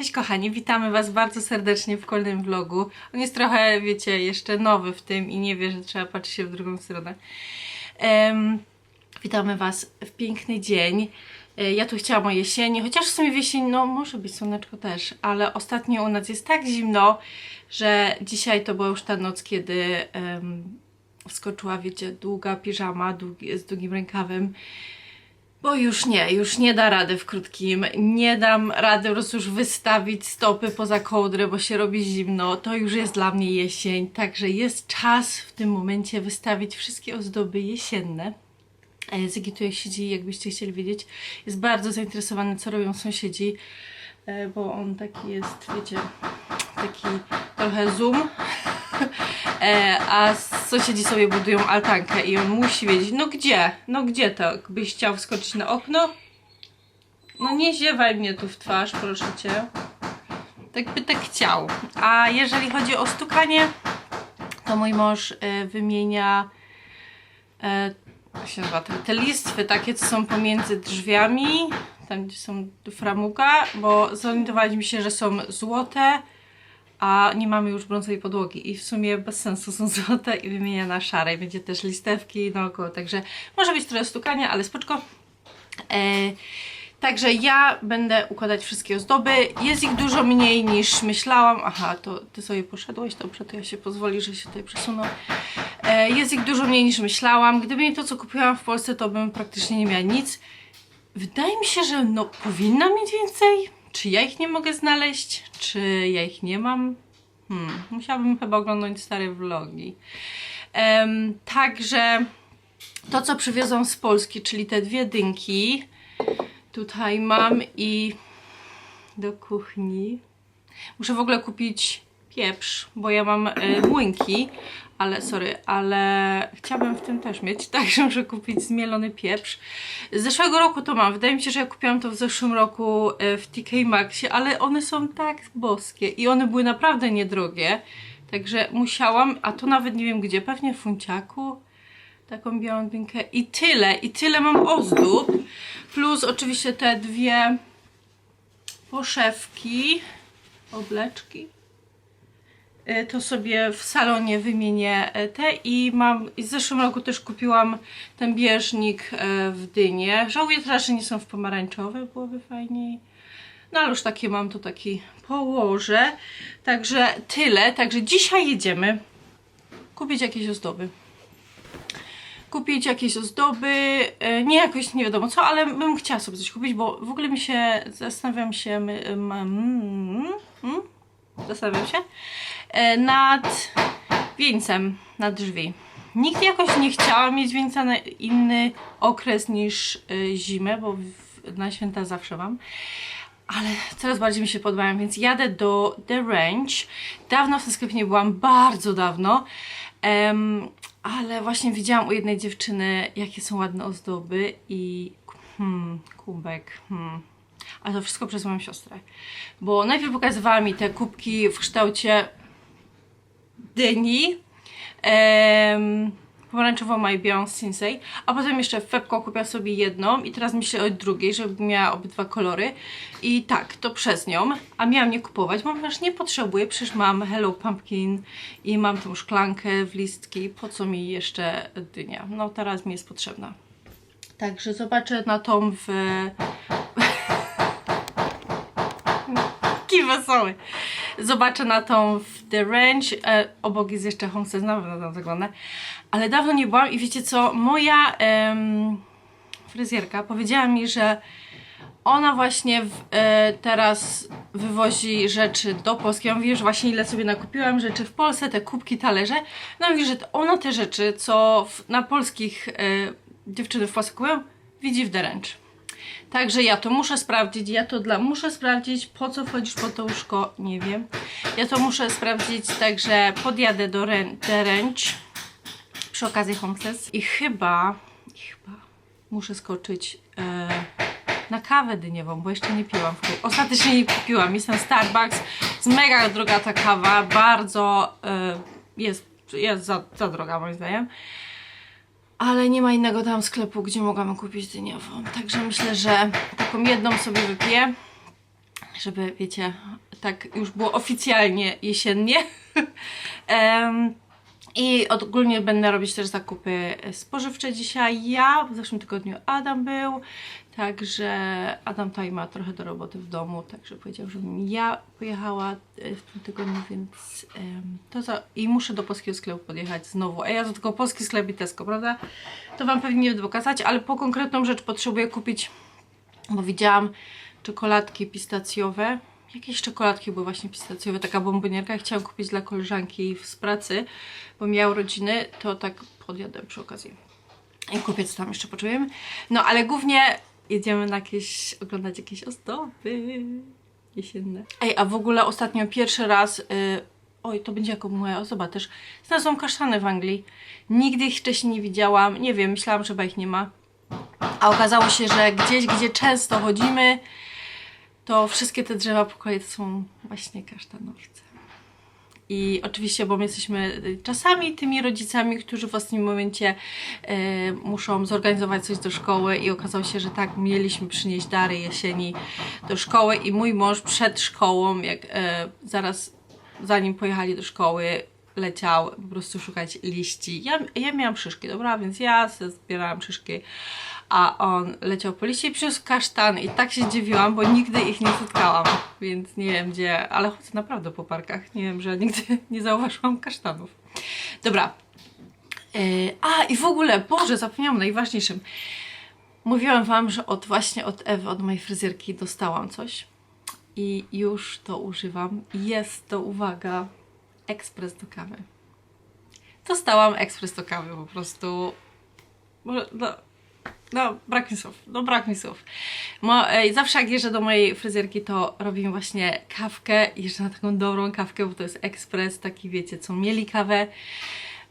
Cześć kochani, witamy Was bardzo serdecznie w kolejnym vlogu. On jest trochę, wiecie, jeszcze nowy w tym i nie wie, że trzeba patrzeć się w drugą stronę. Em, witamy Was w piękny dzień. E, Ja tu chciałam o jesieni, chociaż w sumie w jesień, no może być słoneczko też, ale ostatnio u nas jest tak zimno, że dzisiaj to była już ta noc, kiedy em, wskoczyła, wiecie, długa piżama długi, z długim rękawem. Bo już nie, już nie da rady w krótkim. Nie dam rady po prostu już wystawić stopy poza kołdrę, bo się robi zimno. To już jest dla mnie jesień, także jest czas w tym momencie wystawić wszystkie ozdoby jesienne. E, Zygi tu jak siedzi, jakbyście chcieli wiedzieć, jest bardzo zainteresowany, co robią sąsiedzi, e, bo on taki jest, wiecie, taki trochę zoom. E, a sąsiedzi sobie budują altankę i on musi wiedzieć, no gdzie, no gdzie to, byś chciał wskoczyć na okno? No nie ziewaj mnie tu w twarz, proszę cię. Tak by tak chciał. A jeżeli chodzi o stukanie, to mój mąż e, wymienia e, się nazywa, te, te listwy takie, co są pomiędzy drzwiami, tam gdzie są framuga, bo zorientowaliśmy się, że są złote, a nie mamy już brązowej podłogi i w sumie bez sensu są złote i wymienia na szare. I będzie też listewki naokoło, także może być trochę stukania, ale spoczko. E, także ja będę układać wszystkie ozdoby. Jest ich dużo mniej niż myślałam. Aha, to ty sobie poszedłeś, dobrze, to ja się pozwoli, że się tutaj przesunę. E, jest ich dużo mniej niż myślałam. Gdyby nie to, co kupiłam w Polsce, to bym praktycznie nie miała nic. Wydaje mi się, że no powinna mieć więcej. Czy ja ich nie mogę znaleźć? Czy ja ich nie mam? Hmm, musiałabym chyba oglądać stare vlogi. Em, także to, co przywiozłam z Polski, czyli te dwie dynki, tutaj mam i do kuchni. Muszę w ogóle kupić pieprz, bo ja mam e, młynki, ale sorry, ale chciałabym w tym też mieć, także muszę kupić zmielony pieprz. Z zeszłego roku to mam, wydaje mi się, że ja kupiłam to w zeszłym roku e, w TK Maxie, ale one są tak boskie i one były naprawdę niedrogie, także musiałam, a to nawet nie wiem gdzie, pewnie w Funciaku, taką białą dynkę i tyle, i tyle mam ozdób, plus oczywiście te dwie poszewki, obleczki, to sobie w salonie wymienię e, te i mam, w zeszłym roku też kupiłam ten bieżnik e, w dynie. Żałuję teraz, że nie są w pomarańczowe, byłoby fajniej. No ale już takie mam, to taki położę. Także tyle, także dzisiaj jedziemy kupić jakieś ozdoby. Kupić jakieś ozdoby, e, nie jakoś nie wiadomo co, ale bym chciała sobie coś kupić, bo w ogóle mi się, zastanawiam się, my, mm, mm, mm, zastanawiam się, e, nad wieńcem na drzwi. Nigdy jakoś nie chciałam mieć wieńca na inny okres niż e, zimę, bo na święta zawsze mam. Ale coraz bardziej mi się podobają, więc jadę do The Range. Dawno w tym sklepie nie byłam, bardzo dawno. Em, ale właśnie widziałam u jednej dziewczyny, jakie są ładne ozdoby i hmm, kubek, hmm. A to wszystko przez moją siostrę. Bo najpierw pokazywała mi te kubki w kształcie dyni. Em, pomarańczową i białą z Sinsei, a potem jeszcze w Fepko kupiła sobie jedną i teraz myślę o drugiej, żeby miała obydwa kolory i tak, to przez nią, a miałam nie kupować, ponieważ nie potrzebuję, przecież mam Hello Pumpkin i mam tą szklankę w listki, po co mi jeszcze dynia? No teraz mi jest potrzebna. Także zobaczę na tą w... Taki wesoły. Zobaczę na tą w The Range. E, obok jest jeszcze Homestead, na pewno tam zaglądnę. Ale dawno nie byłam i wiecie co? Moja em, fryzjerka powiedziała mi, że ona właśnie w, e, teraz wywozi rzeczy do Polski. Ja mówię, że właśnie ile sobie nakupiłam rzeczy w Polsce, te kubki, talerze. No mówi, że ona te rzeczy, co w, na polskich e, dziewczyny w Polsce kupują, widzi w The Range. Także ja to muszę sprawdzić, ja to dla muszę sprawdzić, po co wchodzisz pod to łóżko, nie wiem. Ja to muszę sprawdzić, także podjadę do Range przy okazji Homestead i chyba, chyba muszę skoczyć e, na kawę dyniową, bo jeszcze nie piłam. Ostatecznie nie kupiłam, jestem Starbucks, jest mega droga ta kawa, bardzo e, jest, jest za, za droga moim zdaniem ale nie ma innego tam sklepu, gdzie mogłam kupić dyniową. Także myślę, że taką jedną sobie wypiję żeby, wiecie, tak już było oficjalnie jesiennie. Em, I ogólnie będę robić też zakupy spożywcze dzisiaj. Ja w zeszłym tygodniu Adam był, także Adam tutaj ma trochę do roboty w domu, także powiedział, żebym ja pojechała e, w tym tygodniu, więc em, to za... i muszę do polskiego sklepu podjechać znowu. A ja to tylko polski sklep i Tesco, prawda? To Wam pewnie nie będę pokazać, ale po konkretną rzecz potrzebuję kupić, bo widziałam czekoladki pistacjowe. Jakieś czekoladki były właśnie pistacjowe, taka bombonierka. Chciałam kupić dla koleżanki z pracy, bo miała urodziny, to tak podjadę przy okazji. I kupię co tam jeszcze poczujemy. No ale głównie jedziemy na jakieś, oglądać jakieś ozdoby jesienne. Ej, a w ogóle ostatnio pierwszy raz, y, oj to będzie jako moja ozdoba też, znalazłam kasztany w Anglii. Nigdy ich wcześniej nie widziałam, nie wiem, myślałam, że chyba ich nie ma. A okazało się, że gdzieś, gdzie często chodzimy, to wszystkie te drzewa po kolei to są właśnie kasztanowce. I oczywiście, bo my jesteśmy y, czasami tymi rodzicami, którzy w ostatnim momencie e, muszą zorganizować coś do szkoły i okazało się, że tak, mieliśmy przynieść dary jesieni do szkoły i mój mąż przed szkołą, jak e, zaraz zanim pojechali do szkoły, leciał po prostu szukać liści. Ja, ja miałam szyszki, dobra, więc ja zbierałam szyszki, a on leciał po liście i przyniósł kasztan i tak się zdziwiłam, bo nigdy ich nie spotkałam, więc nie wiem gdzie, ale chodzę naprawdę po parkach, nie wiem, że nigdy nie zauważyłam kasztanów. Dobra. Yy, a i w ogóle, Boże, zapomniałam najważniejszym. Mówiłam Wam, że od właśnie od Ewy, od mojej fryzjerki dostałam coś i już to używam. Jest to, uwaga, ekspres do kawy. Dostałam ekspres do kawy po prostu. Może- No, no brak mi słów, no brak mi słów. Mo, zawsze jak jeżdżę do mojej fryzjerki, to robimy właśnie kawkę. Jeżdżę na taką dobrą kawkę, bo to jest ekspres, taki wiecie, co mieli kawę.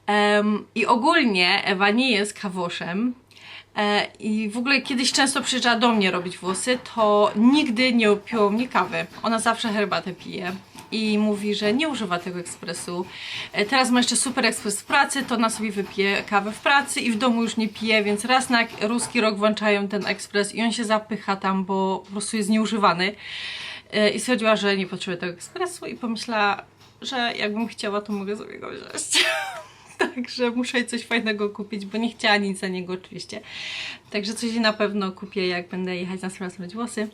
Em, I ogólnie Ewa nie jest kawoszem. E, I w ogóle kiedyś często przyjeżdżała do mnie robić włosy, to nigdy nie piło mnie kawy. Ona zawsze herbatę pije i mówi, że nie używa tego ekspresu. E, Teraz ma jeszcze super ekspres w pracy, to ona sobie wypije kawę w pracy i w domu już nie pije, więc raz na ruski rok włączają ten ekspres i on się zapycha tam, bo po prostu jest nieużywany. E, I stwierdziła, że nie potrzebuje tego ekspresu i pomyślała, że jakbym chciała, to mogę sobie go wziąć. Także muszę coś fajnego kupić, bo nie chciała nic za niego oczywiście. Także coś na pewno kupię, jak będę jechać na myć włosy.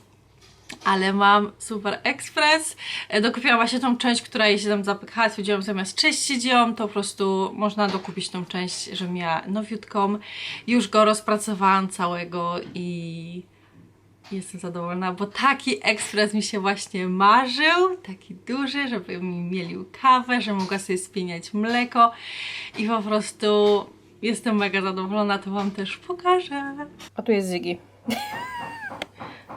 Ale mam super ekspres. E, Dokupiłam właśnie tą część, która jej się tam zapychała. Stwierdziłam, zamiast czyścić ją, to po prostu można dokupić tą część, że miała nowiutką. Już go rozpracowałam całego i jestem zadowolona, bo taki ekspres mi się właśnie marzył, taki duży, żeby mi mielił kawę, że mogła sobie spieniać mleko i po prostu jestem mega zadowolona, to Wam też pokażę. A tu jest Zygi.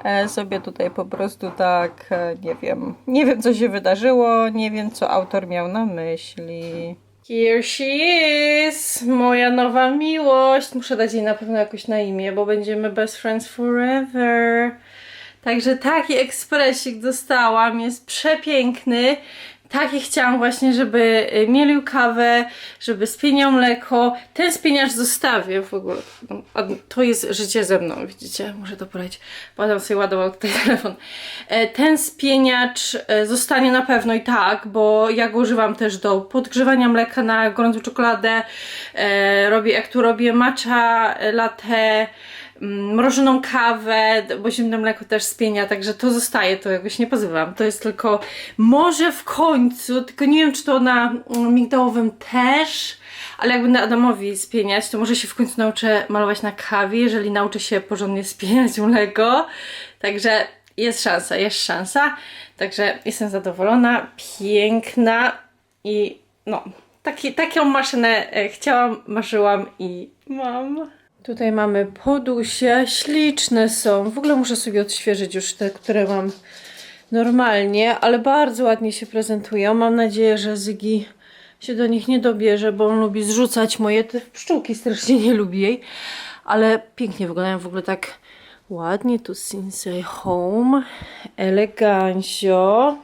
E, sobie tutaj po prostu tak, e, nie wiem, nie wiem co się wydarzyło, nie wiem co autor miał na myśli. Here she is, moja nowa miłość. Muszę dać jej na pewno jakoś na imię, bo będziemy best friends forever. Także taki ekspresik dostałam, jest przepiękny. Taki chciałam właśnie, żeby y, mielił kawę, żeby spieniał mleko. Ten spieniacz zostawię w ogóle. No, To jest życie ze mną, widzicie? Muszę to poradzić. Badam sobie ładował tutaj telefon. E, Ten spieniacz e, zostanie na pewno i tak, bo ja go używam też do podgrzewania mleka na gorącą czekoladę. E, Robię, jak tu robię matcha latte, mrożoną kawę, bo zimne mleko też spienia, także to zostaje, to jakoś nie pozywam. To jest tylko, może w końcu, tylko nie wiem, czy to na mm, migdałowym też, ale jak będę Adamowi spieniać, to może się w końcu nauczę malować na kawie, jeżeli nauczę się porządnie spieniać mleko. Także jest szansa, jest szansa. Także jestem zadowolona, piękna i no, taki, taką maszynę e, chciałam, marzyłam i mam. Tutaj mamy podusie, śliczne są. W ogóle muszę sobie odświeżyć już te, które mam normalnie, ale bardzo ładnie się prezentują. Mam nadzieję, że Zygi się do nich nie dobierze, bo on lubi zrzucać moje te pszczółki, strasznie nie lubi jej. Ale pięknie wyglądają w ogóle tak ładnie. Tu Sinsei Home, elegancio.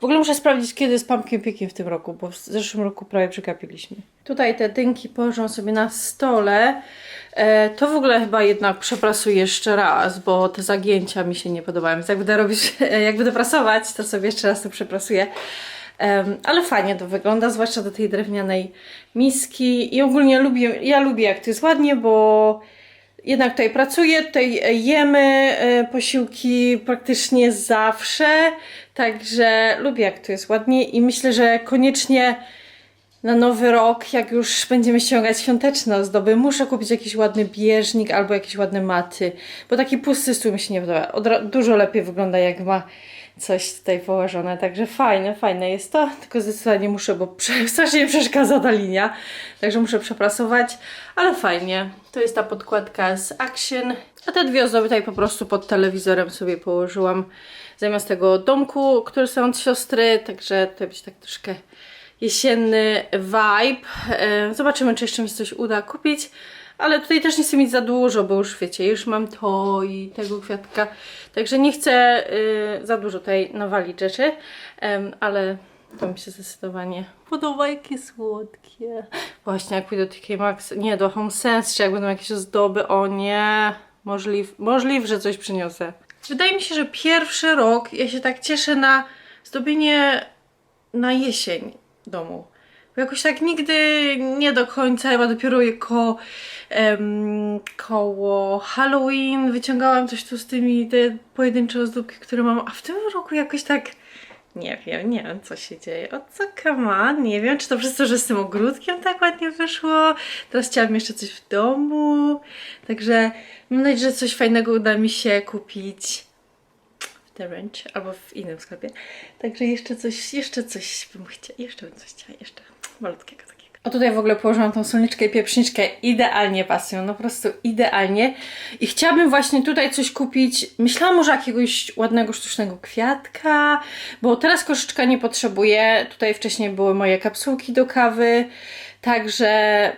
W ogóle muszę sprawdzić, kiedy z pumpkin piekiem w tym roku, bo w zeszłym roku prawie przekapiliśmy. Tutaj te dynki położą sobie na stole. E, to w ogóle chyba jednak przeprasuję jeszcze raz, bo te zagięcia mi się nie podobają. Więc jak będę robić, jak będę prasować, to sobie jeszcze raz to przeprasuję. Em, ale fajnie to wygląda, zwłaszcza do tej drewnianej miski. I ogólnie lubię, ja lubię jak to jest ładnie, bo jednak tutaj pracuję, tutaj jemy e, posiłki praktycznie zawsze, także lubię jak to jest ładnie i myślę, że koniecznie na nowy rok, jak już będziemy ściągać świąteczne ozdoby, muszę kupić jakiś ładny bieżnik albo jakieś ładne maty, bo taki pusty stół mi się nie podoba. Dużo lepiej wygląda jak ma coś tutaj położone, także fajne, fajne jest to, tylko zdecydowanie muszę, bo strasznie mi przeszkadza ta linia, także muszę przeprasować, ale fajnie. To jest ta podkładka z Action, a te dwie ozdoby tutaj po prostu pod telewizorem sobie położyłam zamiast tego domku, który są od siostry, także to będzie tak troszkę jesienny vibe. E, Zobaczymy, czy jeszcze mi się coś uda kupić. Ale tutaj też nie chcę mieć za dużo, bo już wiecie, już mam to i tego kwiatka. Także nie chcę y, za dużo tutaj nawalić rzeczy. Ale to mi się zdecydowanie podoba, jakie słodkie. Właśnie, jak pójdę do TK Maxx, nie, do Home Sense, czy jak będą jakieś ozdoby, o nie. Możliw, możliw, że coś przyniosę. Wydaje mi się, że pierwszy rok ja się tak cieszę na zdobienie na jesień domu. Bo jakoś tak nigdy nie do końca, chyba dopiero ko, em, koło Halloween wyciągałam coś tu z tymi te pojedyncze ozdóbki, które mam, a w tym roku jakoś tak nie wiem, nie wiem co się dzieje. O co kama? Nie wiem, czy to przez to, że z tym ogródkiem tak ładnie wyszło. Teraz chciałabym jeszcze coś w domu. Także mam nadzieję, że coś fajnego uda mi się kupić w The Ranch albo w innym sklepie. Także jeszcze coś, jeszcze coś bym chciała, jeszcze bym coś chciała, jeszcze malutkiego O tutaj w ogóle położyłam tą solniczkę i pieprzniczkę. Idealnie pasują, no po prostu idealnie. I chciałabym właśnie tutaj coś kupić. Myślałam może jakiegoś ładnego, sztucznego kwiatka, bo teraz koszyczka nie potrzebuję. Tutaj wcześniej były moje kapsułki do kawy, także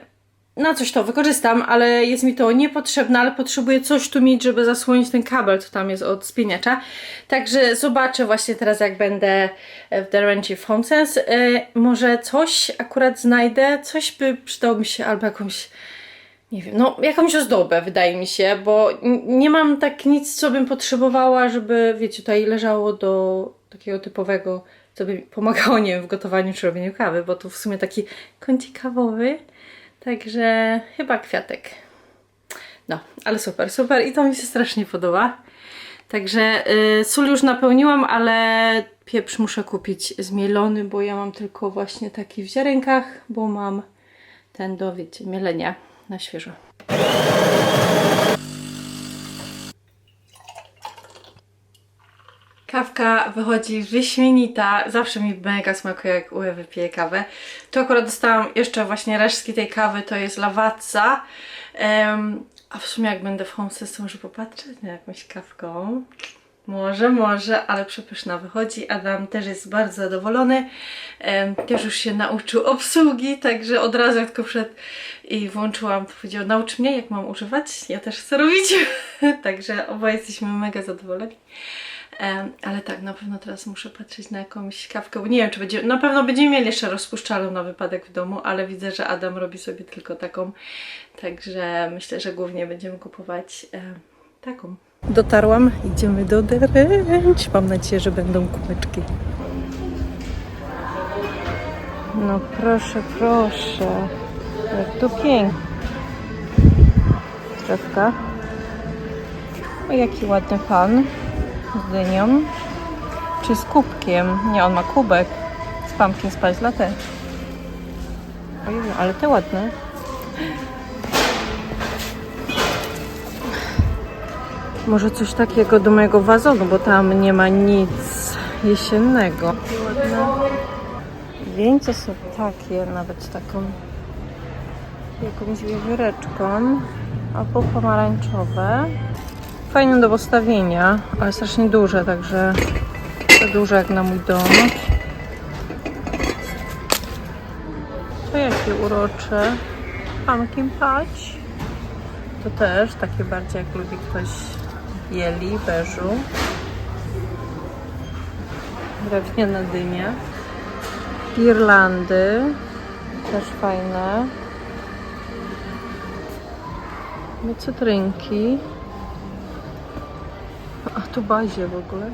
na coś to wykorzystam, ale jest mi to niepotrzebne, ale potrzebuję coś tu mieć, żeby zasłonić ten kabel, co tam jest od spieniacza. Także zobaczę właśnie teraz, jak będę w The Ranch w HomeSense. Yy, może coś akurat znajdę, coś by przydało mi się, albo jakąś, nie wiem, no jakąś ozdobę, wydaje mi się, bo nie mam tak nic, co bym potrzebowała, żeby, wiecie, tutaj leżało do takiego typowego, co by pomagało, nie wiem, w gotowaniu czy robieniu kawy, bo to w sumie taki kącik kawowy. Także chyba kwiatek. No, ale super, super i to mi się strasznie podoba. Także y, sól już napełniłam, ale pieprz muszę kupić zmielony, bo ja mam tylko właśnie taki w ziarenkach, bo mam ten do, wiecie, mielenia na świeżo. Kawka wychodzi wyśmienita. Zawsze mi mega smakuje, jak Ue wypije kawę. Tu akurat dostałam jeszcze właśnie resztki tej kawy, to jest lawatza. Em, a w sumie jak będę w Homesy, to może popatrzeć na jakąś kawką. Może, może, ale przepyszna wychodzi. Adam też jest bardzo zadowolony. Em, też już się nauczył obsługi, także od razu jak tylko wszedł i włączyłam, to powiedział, naucz mnie jak mam używać. Ja też chcę robić. także oboje jesteśmy mega zadowoleni. Ale tak, na pewno teraz muszę patrzeć na jakąś kawkę, nie wiem, czy będzie. Na pewno będziemy mieli jeszcze rozpuszczalną na wypadek w domu, ale widzę, że Adam robi sobie tylko taką. Także myślę, że głównie będziemy kupować taką. Dotarłam, idziemy do deręć. Mam nadzieję, że będą kubeczki. No proszę, proszę. Jak to pięknie. Drzewka. O, jaki ładny pan z dynią. Czy z kubkiem? Nie, on ma kubek. Z pumpkin spice latte. Ojej, ale te ładne. Może coś takiego do mojego wazonu, bo tam nie ma nic jesiennego. Wieńce są takie, nawet taką jakąś wiewióreczką albo pomarańczowe. Fajne do postawienia, ale strasznie duże, także za duże jak na mój dom. To jakie urocze. Pumpkin patch. To też takie bardziej jak lubi ktoś bieli, beżu. Drewniana dynia. Irlandy. Też fajne. Cytrynki. Tu bazie w ogóle.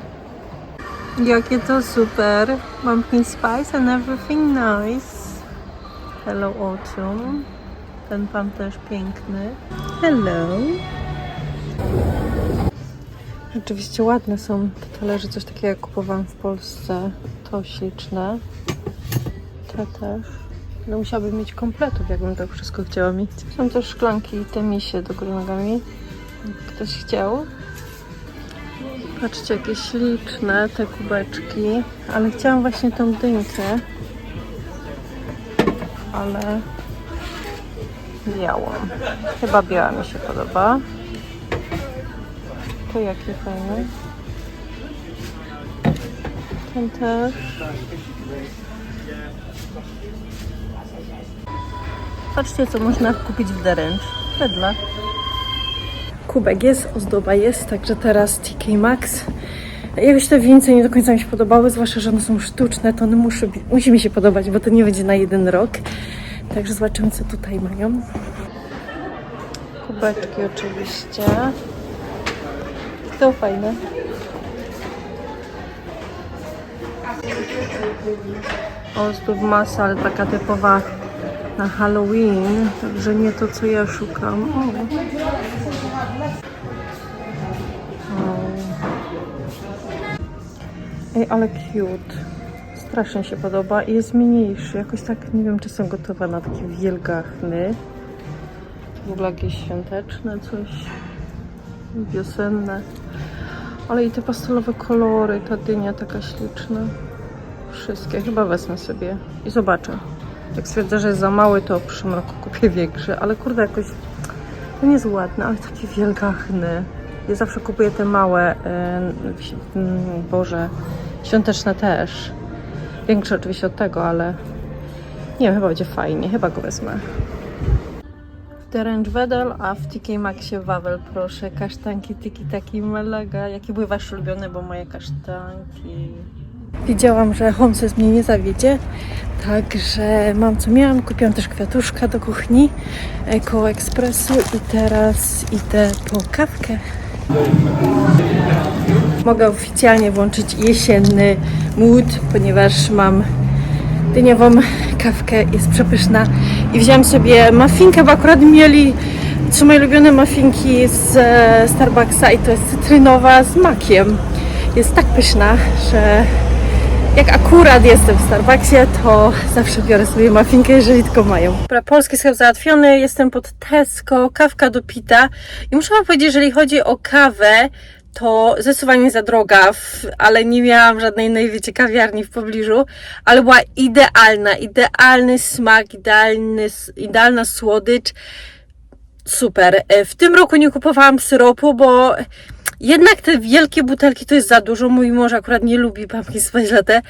Jakie to super. Pumpkin spice and everything nice. Hello Autumn. Ten pan też piękny. Hello. Oczywiście ładne są te talerze, coś takiego jak kupowałam w Polsce. To śliczne. Te też. No musiałabym mieć kompletów, jakbym to wszystko chciała mieć. Są też szklanki i te misie do góry nogami. Ktoś chciał. Patrzcie, jakie śliczne te kubeczki. Ale chciałam właśnie tą dynkę. Ale białą. Chyba biała mi się podoba. To jakie fajne. Ten też. Patrzcie, co można kupić w Deręcz. Wedle. Kubek jest, ozdoba jest, także teraz TK Maxx. Jakoś te więcej nie do końca mi się podobały, zwłaszcza, że one są sztuczne, to one musi, bi- musi mi się podobać, bo to nie będzie na jeden rok. Także zobaczymy, co tutaj mają. Kubeczki oczywiście. To fajne. Ozdób masa, ale taka typowa na Halloween, także nie to, co ja szukam. O. ale cute. Strasznie się podoba i jest mniejszy. Jakoś tak, nie wiem, czy są gotowe na taki wielgachny. W ogóle jakieś świąteczne coś. Wiosenne. Ale i te pastelowe kolory, ta dynia taka śliczna. Wszystkie. Chyba wezmę sobie i zobaczę. Jak stwierdzę, że jest za mały, to w przyszłym roku kupię większy. Ale kurde, jakoś to nie jest ładne, ale taki wielgachny. Ja zawsze kupuję te małe, mm, Boże, świąteczne też. Większe oczywiście od tego, ale nie chyba będzie fajnie. Chyba go wezmę. W Terence Wedel, a w TK Maxie Wawel, proszę. Kasztanki, tiki taki melaga. Jakie były wasze ulubione, bo moje kasztanki. Widziałam, że Holmes mnie nie zawiedzie, także mam co miałam. Kupiłam też kwiatuszka do kuchni koło ekspresu i teraz idę po kawkę. Mogę oficjalnie włączyć jesienny mood, ponieważ mam dyniową kawkę, jest przepyszna i wziąłem sobie muffinkę, bo akurat mieli trzy moje ulubione muffinki z e, Starbucksa i to jest cytrynowa z makiem. Jest tak pyszna, że jak akurat jestem w Starbucksie, to zawsze biorę sobie muffinkę, jeżeli tylko mają. Dobra, polski sklep załatwiony, jestem pod Tesco, kawka do pita i muszę wam powiedzieć, jeżeli chodzi o kawę, to zdecydowanie za droga, w, ale nie miałam żadnej innej, kawiarni w pobliżu, ale była idealna, idealny smak, idealny, idealna słodycz, super. E, W tym roku nie kupowałam syropu, bo jednak te wielkie butelki to jest za dużo. Mój mąż akurat nie lubi pumpkin spice latte.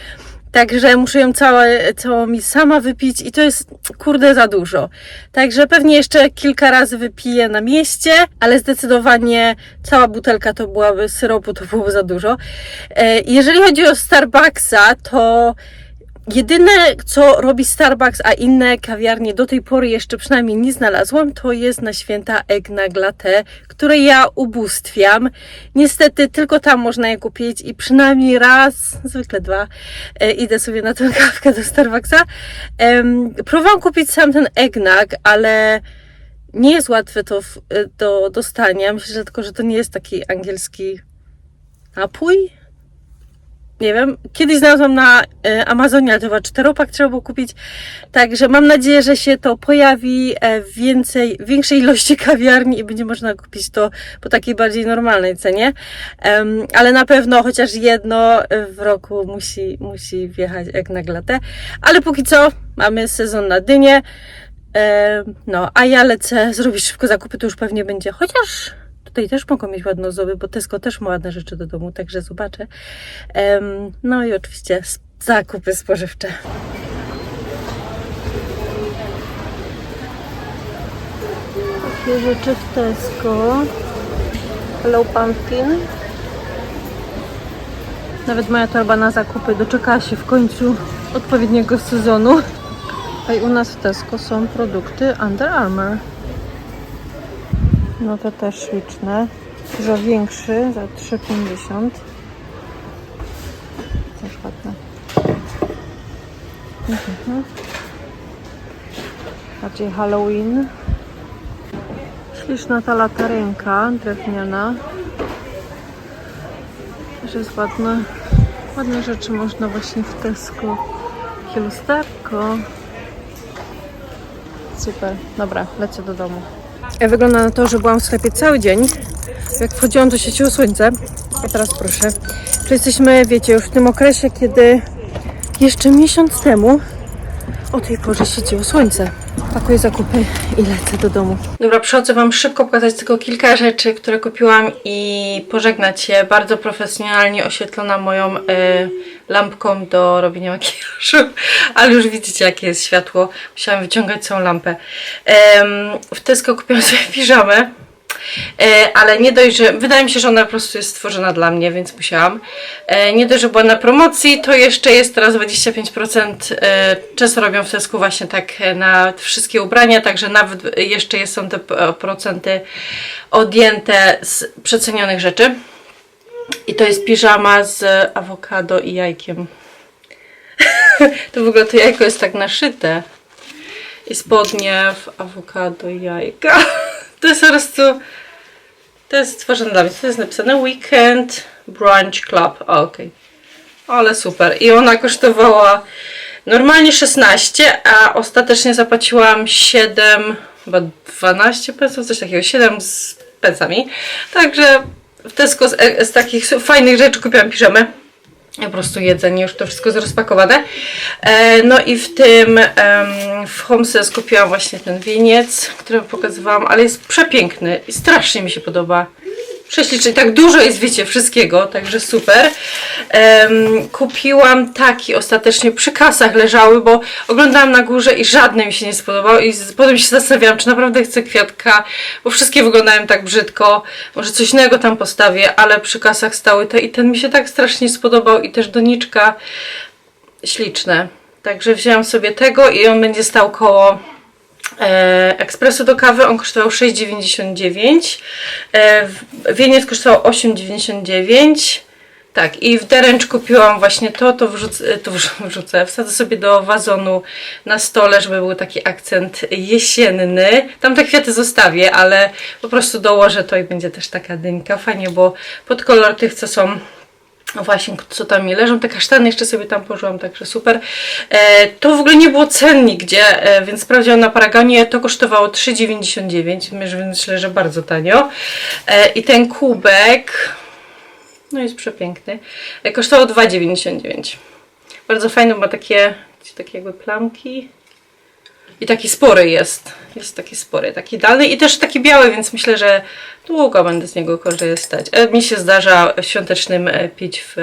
Także muszę ją całe, całą mi sama wypić i to jest kurde za dużo. Także pewnie jeszcze kilka razy wypiję na mieście, ale zdecydowanie cała butelka to byłaby syropu, to byłoby za dużo. E, Jeżeli chodzi o Starbucksa, to Jedyne, co robi Starbucks, a inne kawiarnie do tej pory jeszcze przynajmniej nie znalazłam, to jest na święta eggnog latte, które ja ubóstwiam. Niestety tylko tam można je kupić i przynajmniej raz, zwykle dwa, e, idę sobie na tę kawkę do Starbucksa. Em, próbowałam kupić sam ten eggnog, ale nie jest łatwe to w, do dostania. Myślę, że tylko, że to nie jest taki angielski napój. Nie wiem, kiedyś znalazłam na e, Amazonie, ale to chyba czteropak trzeba było kupić. Także mam nadzieję, że się to pojawi e, w więcej, w większej ilości kawiarni i będzie można kupić to po takiej bardziej normalnej cenie. Ale na pewno chociaż jedno e, w roku musi, musi wjechać jak na glatę. Ale póki co mamy sezon na dynie. No, a ja lecę zrobić szybko zakupy, to już pewnie będzie. Chociaż tutaj też mogą mieć ładne ozdoby, bo Tesco też ma ładne rzeczy do domu, także zobaczę. No i oczywiście zakupy spożywcze. Takie rzeczy w Tesco. Hello Pumpkin. Nawet moja torba na zakupy doczekała się w końcu odpowiedniego sezonu. A i u nas w Tesco są produkty Under Armour. No to też śliczne. Dużo większy za 3,50. Też ładne. Mhm. Bardziej Halloween. Śliczna ta latarenka drewniana. Też jest ładna. Ładne rzeczy można właśnie w Tesco. Takie. Super. Dobra, lecę do domu. Ja wygląda na to, że byłam w sklepie cały dzień. Jak wchodziłam, to świeciło słońce. A teraz proszę. Że jesteśmy, wiecie, już w tym okresie, kiedy jeszcze miesiąc temu o tej porze świeciło słońce. Pakuję zakupy i lecę do domu. Dobra, przychodzę Wam szybko pokazać tylko kilka rzeczy, które kupiłam i pożegnać się. Bardzo profesjonalnie oświetlona moją y, lampką do robienia makijażu, ale już widzicie jakie jest światło. Musiałam wyciągać całą lampę. Em, w Tesco kupiłam sobie piżamę. E, ale nie dość, że wydaje mi się, że ona po prostu jest stworzona dla mnie, więc musiałam. E, nie dość, że była na promocji, to jeszcze jest teraz 25%. E, często robią w Tesco właśnie tak na wszystkie ubrania, także nawet jeszcze jest, są te procenty odjęte z przecenionych rzeczy. I to jest piżama z awokado i jajkiem. to w ogóle to jajko jest tak naszyte. I spodnie w awokado i jajka. To jest po prostu... To jest stworzone dla mnie. To jest napisane Weekend Brunch Club. Okej. Ale super. I ona kosztowała normalnie 16, a ostatecznie zapłaciłam 7, chyba 12 pensów, coś takiego, 7 z pensami. Także w Tesco z, z takich fajnych rzeczy kupiłam piżamę. Po prostu jedzenie, już to wszystko jest rozpakowane. E, no i w tym, w Homses kupiłam właśnie ten wieniec, który pokazywałam, ale jest przepiękny i strasznie mi się podoba. Prześlicznie, tak dużo jest, wiecie, wszystkiego, także super. Em, kupiłam taki ostatecznie przy kasach leżały, bo oglądałam na górze i żadne mi się nie spodobał i potem się zastanawiałam, czy naprawdę chcę kwiatka, bo wszystkie wyglądają tak brzydko, może coś innego tam postawię, ale przy kasach stały te i ten mi się tak strasznie spodobał i też doniczka śliczne. Także wzięłam sobie tego i on będzie stał koło ekspresu do kawy. On kosztował 6,99. E, wieniec kosztował 8,99. Tak, i w deręcz kupiłam właśnie to, to wrzucę, to wrzu- wrzucę, wsadzę sobie do wazonu na stole, żeby był taki akcent jesienny. Tam te kwiaty zostawię, ale po prostu dołożę to i będzie też taka dyńka. Fajnie, bo pod kolor tych, co są właśnie, co tam mi leżą, te kasztany jeszcze sobie tam położyłam, także super. E, to w ogóle nie było cen nigdzie, e, więc sprawdziłam na Paraganie, to kosztowało 3,99, myślę, myślę, że bardzo tanio. E, I ten kubek, no jest przepiękny, e, kosztowało 2,99. Bardzo fajny, ma takie, takie jakby plamki. I taki spory jest. Jest taki spory, taki idealny i też taki biały, więc myślę, że długo będę z niego korzystać. E, Mi się zdarza w świątecznym e, pić w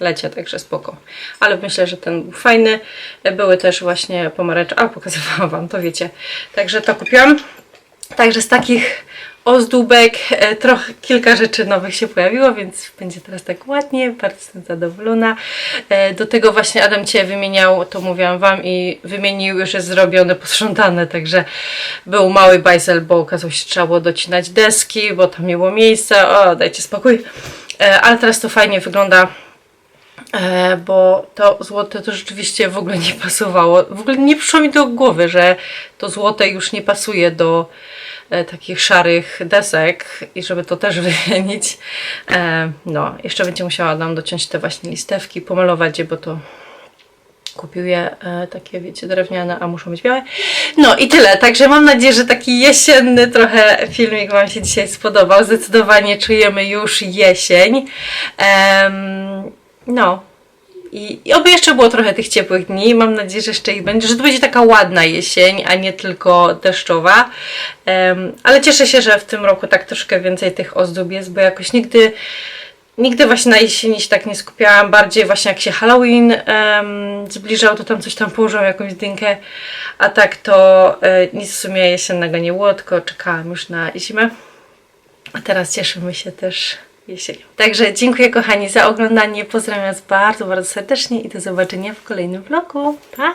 lecie, także spoko. Ale myślę, że ten był fajny. E, Były też właśnie pomarańcze, a pokazywałam Wam, to wiecie. Także to kupiłam. Także z takich ozdóbek e, trochę kilka rzeczy nowych się pojawiło, więc będzie teraz tak ładnie, bardzo jestem zadowolona. E, do tego właśnie Adam Cię wymieniał, to mówiłam Wam i wymienił, już jest zrobione, posprzątane, także był mały bajzel, bo okazało się, że trzeba było docinać deski, bo tam nie było miejsca, o dajcie spokój. E, ale teraz to fajnie wygląda. E, bo to złote to rzeczywiście w ogóle nie pasowało. W ogóle nie przyszło mi do głowy, że to złote już nie pasuje do e, takich szarych desek i żeby to też wymienić. E, no, jeszcze będzie musiała nam dociąć te właśnie listewki, pomalować je, bo to kupił je takie, wiecie, drewniane, a muszą być białe. No i tyle. Także mam nadzieję, że taki jesienny trochę filmik Wam się dzisiaj spodobał. Zdecydowanie czujemy już jesień. Em, no. I, I oby jeszcze było trochę tych ciepłych dni. Mam nadzieję, że jeszcze ich będzie, że to będzie taka ładna jesień, a nie tylko deszczowa. Em, ale cieszę się, że w tym roku tak troszkę więcej tych ozdób jest, bo jakoś nigdy Nigdy właśnie na jesieni się tak nie skupiałam, bardziej właśnie jak się Halloween em, zbliżał, to tam coś tam położył, jakąś dynkę, a tak to e, nic w sumie jesiennego nie było, tylko czekałam już na zimę. A teraz cieszymy się też jesienią. Także dziękuję kochani za oglądanie. Pozdrawiam Was bardzo, bardzo serdecznie i do zobaczenia w kolejnym vlogu. Pa!